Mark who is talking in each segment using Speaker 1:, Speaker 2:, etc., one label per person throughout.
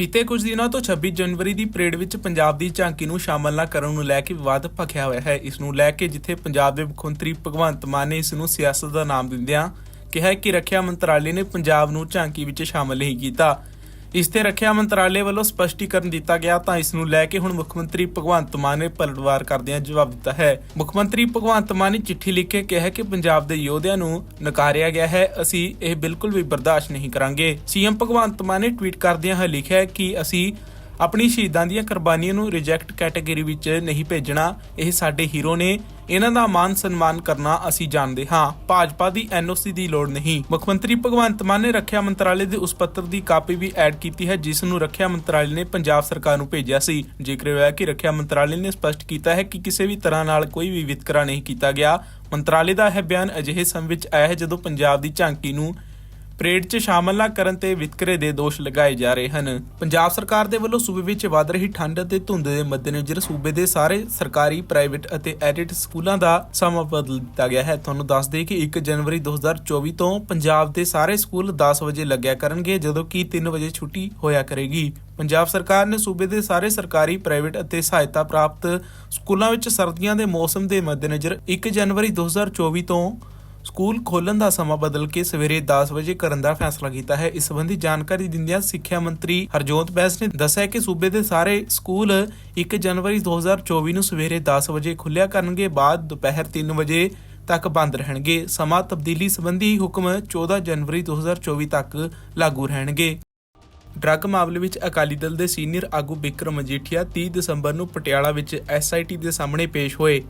Speaker 1: ਬੀਤੇ ਕੁਝ ਦਿਨਾਂ ਤੋਂ 26 ਜਨਵਰੀ ਦੀ ਪਰੇਡ ਵਿੱਚ ਪੰਜਾਬ ਦੀ ਝਾਂਕੀ ਨੂੰ ਸ਼ਾਮਲ ਨਾ ਕਰਨ ਨੂੰ ਲੈ ਕੇ ਵਿਵਾਦ ਭਖਿਆ ਹੋਇਆ ਹੈ। ਇਸ ਨੂੰ ਲੈ ਕੇ ਜਿੱਥੇ ਪੰਜਾਬ ਦੇ ਮੁੱਖ ਮੰਤਰੀ ਭਗਵੰਤ ਮਾਨ ਨੇ ਇਸ ਨੂੰ ਸਿਆਸਤ ਦਾ ਨਾਮ ਦਿੰਦਿਆਂ ਕਿਹਾ ਕਿ ਰੱਖਿਆ ਮੰਤਰਾਲੇ ਨੇ ਪੰਜਾਬ ਨੂੰ ਝਾਂਕੀ ਵਿੱਚ ਸ਼ਾਮਲ ਨਹੀਂ ਕੀਤਾ। ਇਸ ਤੇ ਰੱਖਿਆ ਮੰਤਰਾਲੇ ਵੱਲੋਂ ਸਪਸ਼ਟੀਕਰਨ ਦਿੱਤਾ ਗਿਆ ਤਾਂ ਇਸ ਨੂੰ ਲੈ ਕੇ ਹੁਣ ਮੁੱਖ ਮੰਤਰੀ ਭਗਵੰਤ ਮਾਨ ਨੇ ਪਲਟਵਾਰ ਕਰਦਿਆਂ ਜਵਾਬ ਦਿੱਤਾ ਹੈ। ਮੁੱਖ ਮੰਤਰੀ ਭਗਵੰਤ ਮਾਨ ਨੇ ਚਿੱਠੀ ਲਿਖ ਕੇ ਕਿਹਾ ਕਿ ਪੰਜਾਬ ਦੇ ਯੋਧਿਆਂ ਨੂੰ ਨਕਾਰਿਆ ਗਿਆ ਹੈ। ਅਸੀਂ ਇਹ ਬਿਲਕੁਲ ਵੀ ਬਰਦਾਸ਼ਤ ਨਹੀਂ ਕਰਾਂਗੇ। ਸੀਐਮ ਭਗਵੰਤ ਮਾਨ ਨੇ ਟਵੀਟ ਕਰਦਿਆਂ ਹੈ ਲਿਖਿਆ ਕਿ ਅਸੀਂ ਆਪਣੀ ਸ਼ਹੀਦਾਂ ਦੀਆਂ ਕੁਰਬਾਨੀਆਂ ਨੂੰ ਰਿਜੈਕਟ ਕੈਟਾਗਰੀ ਵਿੱਚ ਨਹੀਂ ਭੇਜਣਾ। ਇਹ ਸਾਡੇ ਹੀਰੋ ਨੇ ਇਹਨਾਂ ਦਾ ਮਾਨ ਸਨਮਾਨ ਕਰਨਾ ਅਸੀਂ ਜਾਣਦੇ ਹਾਂ। ਭਾਜਪਾ ਦੀ ਐਨਓਸੀ ਦੀ ਲੋੜ ਨਹੀਂ। ਮੁੱਖ ਮੰਤਰੀ ਭਗਵੰਤ ਮਾਨ ਨੇ ਰੱਖਿਆ ਮੰਤਰਾਲੇ ਦੇ ਉਸ ਪੱਤਰ ਦੀ ਕਾਪੀ ਵੀ ਐਡ ਕੀਤੀ ਹੈ, ਜਿਸ ਨੂੰ ਰੱਖਿਆ ਮੰਤਰਾਲੇ ਨੇ ਪੰਜਾਬ ਸਰਕਾਰ ਨੂੰ ਭੇਜਿਆ ਸੀ। ਜ਼ਿਕਰ ਹੋਇਆ ਕਿ ਰੱਖਿਆ ਮੰਤਰਾਲੇ ਨੇ ਸਪਸ਼ਟ ਕੀਤਾ ਹੈ ਕਿ ਕਿਸੇ ਵੀ ਤਰ੍ਹਾਂ ਨਾਲ ਕੋਈ ਵੀ ਵਿਤਕਰਾ ਨਹੀਂ ਕੀਤਾ ਗਿਆ, ਮੰਤਰਾਲੇ ਦਾ ਇਹ ਬਿਆਨ ਅਜਿਹੇ ਸਮੇਂ ਵਿੱਚ ਆਇਆ ਹੈ ਜਦੋਂ ਪੰਜਾਬ ਦੀ ਝਾਂਕੀ ਨੂੰ ਪਰੇਡ 'ਚ ਸ਼ਾਮਲ ਨਾ ਕਰਨ ਤੇ ਵਿਤਕਰੇ ਦੇ ਦੋਸ਼ ਲਗਾਏ ਜਾ ਰਹੇ ਹਨ। ਪੰਜਾਬ ਸਰਕਾਰ ਦੇ ਵੱਲੋਂ ਸੂਬੇ ਵਿੱਚ ਵਧ ਰਹੀ ਠੰਡ ਅਤੇ ਧੁੰਦ ਦੇ ਮੱਦੇਨਜ਼ਰ ਸੂਬੇ ਦੇ ਸਾਰੇ ਸਰਕਾਰੀ, ਪ੍ਰਾਈਵੇਟ ਅਤੇ ਐਡਿਟ ਸਕੂਲਾਂ ਦਾ ਸਮਾਂ ਬਦਲ ਦਿੱਤਾ ਗਿਆ ਹੈ। ਤੁਹਾਨੂੰ ਦੱਸ ਦੇਈਏ ਕਿ 1 ਜਨਵਰੀ 2024 ਤੋਂ ਪੰਜਾਬ ਦੇ ਸਾਰੇ ਸਕੂਲ 10 ਵਜੇ ਲੱਗਿਆ ਕਰਨਗੇ, ਜਦੋਂ ਕਿ 3 ਵਜੇ ਛੁੱਟੀ ਹੋਇਆ ਕਰੇਗੀ। ਪੰਜਾਬ ਸਰਕਾਰ ਨੇ ਸੂਬੇ ਦੇ ਸਾਰੇ ਸਰਕਾਰੀ, ਪ੍ਰਾਈਵੇਟ ਅਤੇ ਸਹਾਇਤਾ ਪ੍ਰਾਪਤ ਸਕੂਲਾਂ ਵਿੱਚ ਸਰਦੀਆਂ ਦੇ ਮੌਸਮ ਦੇ ਮੱਦੇਨਜ਼ਰ 1 ਜਨਵਰੀ 2024 ਤੋਂ ਸਕੂਲ ਖੋਲਣ ਦਾ ਸਮਾਂ ਬਦਲ ਕੇ ਸਵੇਰੇ 10 ਵਜੇ ਕਰਨ ਦਾ ਫੈਸਲਾ ਕੀਤਾ ਹੈ। ਇਸ ਸੰਬੰਧੀ ਜਾਣਕਾਰੀ ਦਿੰਦਿਆਂ ਸਿੱਖਿਆ ਮੰਤਰੀ ਹਰਜੋਤ ਬੈਂਸ ਨੇ ਦੱਸਿਆ ਕਿ ਸੂਬੇ ਦੇ ਸਾਰੇ ਸਕੂਲ 1 ਜਨਵਰੀ 2024 ਨੂੰ ਸਵੇਰੇ 10 ਵਜੇ ਖੁੱਲਿਆ ਕਰਨਗੇ, ਬਾਅਦ ਦੁਪਹਿਰ 3 ਵਜੇ ਤੱਕ ਬੰਦ ਰਹਿਣਗੇ। ਸਮਾਂ ਤਬਦੀਲੀ ਸੰਬੰਧੀ ਹੁਕਮ 14 ਜਨਵਰੀ 2024 ਤੱਕ ਲਾਗੂ ਰਹਿਣਗੇ। ਡਰੱਗ ਮਾਮਲੇ ਵਿੱਚ ਅਕਾਲੀ ਦਲ ਦੇ ਸੀਨੀਅਰ ਆਗੂ ਬਿਕਰਮ ਮਜੀਠੀਆ 30 ਦਸੰਬਰ ਨੂੰ ਪਟਿਆਲਾ ਵਿੱਚ ਐਸਆਈਟੀ ਦੇ ਸਾਹਮਣੇ ਪੇਸ਼ ਹੋਏ।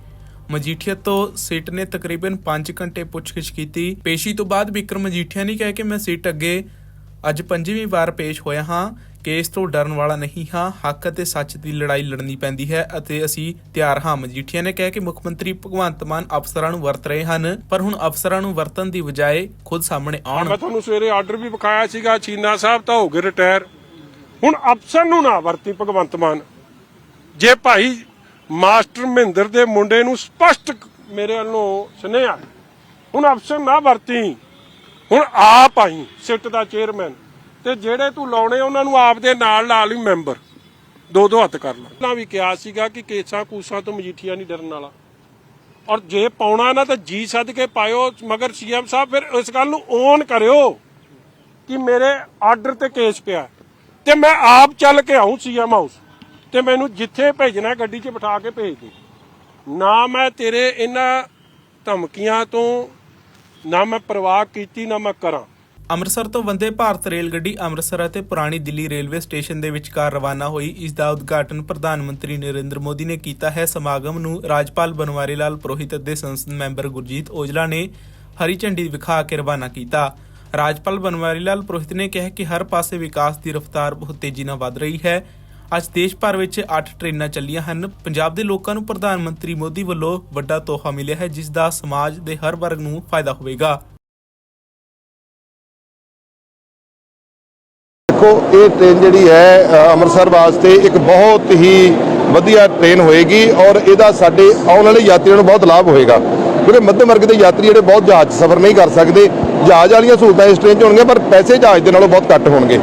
Speaker 1: ਮਜੀਠੀਆ ਤੋਂ ਸਿਟ ਨੇ ਤਕਰੀਬਨ 5 ਘੰਟੇ ਪੁੱਛਗਿੱਛ ਕੀਤੀ। ਪੇਸ਼ੀ ਤੋਂ ਬਾਅਦ ਬਿਕਰਮ ਮਜੀਠੀਆ ਨੇ ਕਿਹਾ ਕਿ ਮੈਂ ਸਿਟ ਅੱਗੇ ਅੱਜ ਪੰਜਵੀਂ ਵਾਰ ਪੇਸ਼ ਹੋਇਆ ਹਾਂ। ਕੇਸ ਤੋਂ ਡਰਨ ਵਾਲਾ ਨਹੀਂ ਹਾਂ। ਹੱਕ ਅਤੇ ਸੱਚ ਦੀ ਲੜਾਈ ਲੜਨੀ ਪੈਂਦੀ ਹੈ ਅਤੇ ਅਸੀਂ ਤਿਆਰ ਹਾਂ। ਮਜੀਠੀਆ ਨੇ ਕਿਹਾ ਕਿ ਮੁੱਖ ਮੰਤਰੀ ਭਗਵੰਤ ਮਾਨ ਅਫਸਰਾਂ ਨੂੰ ਵਰਤ ਰਹੇ ਹਨ, ਪਰ ਹੁਣ ਅਫਸਰਾਂ ਨੂੰ ਵਰਤਣ ਦੀ ਬਜਾਏ ਖੁਦ ਸਾਹਮਣੇ ਆਉਣ।
Speaker 2: ਮੈਂ ਤੁਹਾਨੂੰ ਸਵੇਰੇ ਆਰਡਰ ਵੀ ਵਿਖਾਇਆ ਸੀਗਾ, ਚੀਨਾ ਸਾਹਿਬ ਤਾਂ ਹੋ ਗਏ ਰਿਟਾਇਰ। ਹੁਣ ਅਫਸਰ ਨੂੰ ਨਾ ਵਰਤੀ ਭਗਵੰਤ ਮਾਨ। ਜੇ ਭਾਈ ਮਾਸਟਰ ਮਹਿੰਦਰ ਦੇ ਮੁੰਡੇ ਨੂੰ ਸਪਸ਼ਟ ਮੇਰੇ ਵੱਲੋਂ ਸੁਨੇਹਾ। ਹੁਣ ਅਫਸਰ ਨਾ ਵਰਤੀ। ਹੁਣ ਆਪ ਆਈ, ਸਿੱਟ ਦਾ ਚੇਅਰਮੈਨ। ਤੇ ਜਿਹੜੇ ਤੂੰ ਲਾਉਣੇ, ਉਹਨਾਂ ਨੂੰ ਆਪ ਦੇ ਨਾਲ ਲਾ ਲਈ ਮੈਂਬਰ। ਦੋ ਦੋ ਹੱਥ ਕਰ ਲਾ। ਨਾ ਵੀ ਕਿਹਾ ਸੀਗਾ ਕਿ ਕੇਸਾਂ ਕੂਸਾਂ ਤੋਂ ਮਜੀਠੀਆ ਨਹੀਂ ਡਰਨ ਵਾਲਾ। ਔਰ ਜੇ ਪਾਉਣਾ ਨਾ ਤਾਂ ਜੀ ਸੱਦ ਕੇ ਪਾਇਓ, ਮਗਰ ਸੀਐਮ ਸਾਹਿਬ ਫਿਰ ਇਸ ਗੱਲ ਨੂੰ ਓਨ ਕਰਿਓ ਕਿ ਮੇਰੇ ਆਰਡਰ ਤੇ ਕੇਸ ਪਿਆ। ਤੇ ਮੈਂ ਆਪ ਚੱਲ ਕੇ ਆਉਂ ਸੀਐਮ ਹਾਊਸ। ਤੇ ਮੈਨੂੰ ਜਿੱਥੇ ਭੇਜਣਾ ਗੱਡੀ 'ਚ ਬਿਠਾ ਕੇ ਭੇਜ ਦੇ। ਨਾ ਮੈਂ ਤੇਰੇ ਇਹਨਾਂ ਧਮਕੀਆਂ ਤੋਂ, ਨਾ ਮੈਂ ਪਰਵਾਹ ਕੀਤੀ, ਨਾ ਮੈਂ ਕਰਾਂ।
Speaker 1: ਅੰਮ੍ਰਿਤਸਰ ਤੋਂ ਵੰਦੇ ਭਾਰਤ ਰੇਲ ਗੱਡੀ ਅੰਮ੍ਰਿਤਸਰ ਅਤੇ ਪੁਰਾਣੀ ਦਿੱਲੀ ਰੇਲਵੇ ਸਟੇਸ਼ਨ ਦੇ ਵਿਚਕਾਰ ਰਵਾਨਾ ਹੋਈ, ਇਸ ਦਾ ਉਦਘਾਟਨ ਪ੍ਰਧਾਨ ਮੰਤਰੀ ਨਰਿੰਦਰ ਮੋਦੀ ਨੇ ਕੀਤਾ ਹੈ। ਸਮਾਗਮ ਨੂੰ ਰਾਜਪਾਲ ਬਨਵਾਰੀ ਲਾਲ ਪੁਰੋਹਿਤ ਅਤੇ ਸੰਸਦ ਮੈਂਬਰ ਗੁਰਜੀਤ ਔਜਲਾ ਨੇ ਹਰੀ ਝੰਡੀ ਵਿਖਾ ਕੇ ਰਵਾਨਾ ਕੀਤਾ। ਰਾਜਪਾਲ ਬਨਵਾਰੀ ਲਾਲ ਪੁਰੋਹਿਤ ਨੇ ਕਿਹਾ ਕਿ ਹਰ ਪਾਸੇ ਵਿਕਾਸ ਦੀ ਰਫ਼ਤਾਰ ਬਹੁਤ ਤੇਜ਼ੀ ਨਾਲ ਵਧ ਰਹੀ ਹੈ। ਅੱਜ ਦੇਸ਼ ਭਰ ਵਿੱਚ 8 ਟ੍ਰੇਨਾਂ ਚੱਲੀਆਂ ਹਨ। ਪੰਜਾਬ ਦੇ ਲੋਕਾਂ ਨੂੰ ਪ੍ਰਧਾਨ ਮੰਤਰੀ ਮੋਦੀ ਵੱਲੋਂ ਵੱਡਾ ਤੋਹਫਾ ਮਿਲਿਆ ਹੈ, ਜਿਸ ਦਾ ਸਮਾਜ ਦੇ ਹਰ ਵਰਗ ਨੂੰ ਫਾਇਦਾ ਹੋਵੇਗਾ।
Speaker 3: ਦੇਖੋ, ਇਹ ਟ੍ਰੇਨ ਜਿਹੜੀ ਹੈ ਅੰਮ੍ਰਿਤਸਰ ਵਾਸਤੇ ਇੱਕ ਬਹੁਤ ਹੀ ਵਧੀਆ ਟ੍ਰੇਨ ਹੋਏਗੀ ਔਰ ਇਹਦਾ ਸਾਡੇ ਆਉਣ ਵਾਲੇ ਯਾਤਰੀਆਂ ਨੂੰ ਬਹੁਤ ਲਾਭ ਹੋਏਗਾ। ਕਿਉਂਕਿ ਮੱਧ ਵਰਗ ਦੇ ਯਾਤਰੀ ਜਿਹੜੇ ਬਹੁਤ ਜਹਾਜ਼ 'ਚ ਸਫ਼ਰ ਨਹੀਂ ਕਰ ਸਕਦੇ। ਜਹਾਜ਼ ਵਾਲੀਆਂ ਸਹੂਲਤਾਂ ਇਸ ਟ੍ਰੇਨ 'ਚ ਹੋਣਗੀਆਂ, ਪਰ ਪੈਸੇ ਜਹਾਜ਼ ਦੇ ਨਾਲੋਂ ਬਹੁਤ ਘੱਟ ਹੋਣਗੇ।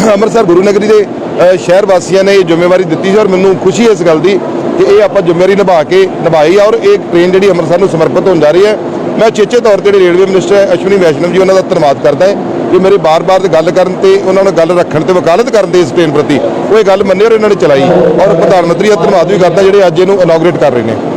Speaker 3: ਅੰਮ੍ਰਿਤਸਰ ਗੁਰੂ ਨਗਰੀ ਦੇ ਸ਼ਹਿਰ ਵਾਸੀਆਂ ਨੇ ਇਹ ਜ਼ਿੰਮੇਵਾਰੀ ਦਿੱਤੀ ਸੀ ਔਰ ਮੈਨੂੰ ਖੁਸ਼ੀ ਹੈ ਇਸ ਗੱਲ ਦੀ ਕਿ ਇਹ ਆਪਾਂ ਜ਼ਿੰਮੇਵਾਰੀ ਨਿਭਾ ਕੇ ਨਿਭਾਈ ਔਰ ਇਹ ਟ੍ਰੇਨ ਜਿਹੜੀ ਅੰਮ੍ਰਿਤਸਰ ਨੂੰ ਸਮਰਪਿਤ ਹੋਣ ਜਾ ਰਹੀ ਹੈ। ਮੈਂ ਚੇਚੇ ਤੌਰ ਤੇ ਜਿਹੜੇ ਰੇਲਵੇ ਮਿਨਿਸਟਰ ਅਸ਼ਵਨੀ ਵੈਸ਼ਨਵ ਜੀ, ਉਹਨਾਂ ਦਾ ਧੰਨਵਾਦ ਕਰਦਾ ਹਾਂ ਕਿ ਮੇਰੇ ਬਾਰ-ਬਾਰ ਗੱਲ ਕਰਨ ਤੇ, ਉਹਨਾਂ ਨਾਲ ਗੱਲ ਰੱਖਣ ਤੇ ਵਕਾਲਤ ਕਰਨ ਦੇ ਇਸ ਟ੍ਰੇਨ ਪ੍ਰਤੀ ਉਹ ਇਹ ਗੱਲ ਮੰਨੇ ਔਰ ਇਹਨਾਂ ਨੇ ਚਲਾਈ। ਔਰ ਪ੍ਰਧਾਨ ਮੰਤਰੀ ਦਾ ਧੰਨਵਾਦ ਵੀ ਕਰਦਾ ਜਿਹੜੇ ਅੱਜ ਇਹਨੂੰ ਇਨੋਗਰੇਟ ਕਰ ਰਹੇ ਨੇ।